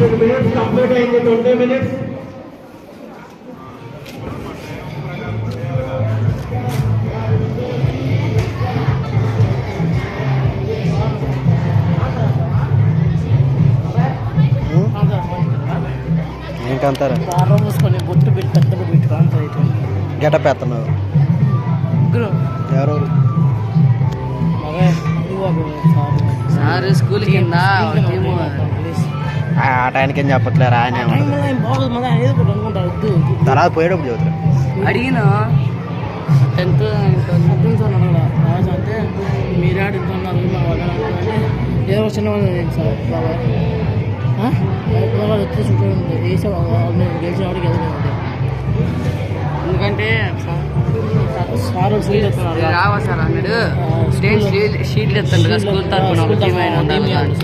Fifteen minutes complete అయింది twenty minutes మూసుకొని బొట్టు పెట్టి పెద్ద బొట్టు పెట్టి కాంత అయితే. గెటప్ ఎత్తున్నావు ఎవరు మగే సార్ స్కూల్ కింద టీము ఆ టైంకి ఏం చెప్పట్లేరు ఆయన తర్వాత పోయేటప్పుడు చదువుతారు అడిగిన? టెన్త్ అంటే మీరు మా అంటే ఏదో చిన్న సార్ బాబా వచ్చి చూడండి వేసే వాళ్ళు గెలిచిన వాడికి ఎదురు ఎందుకంటే సార్ రావా సార్ అన్నాడు. స్టేట్ షీట్లు ఎత్తండి స్కూల్ తరఫున అయినా ఉండాలి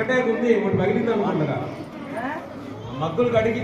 ఒకటే ఉంది ఒకటి పగిలింది అనుకుంటారా మగ్గులు కడిగి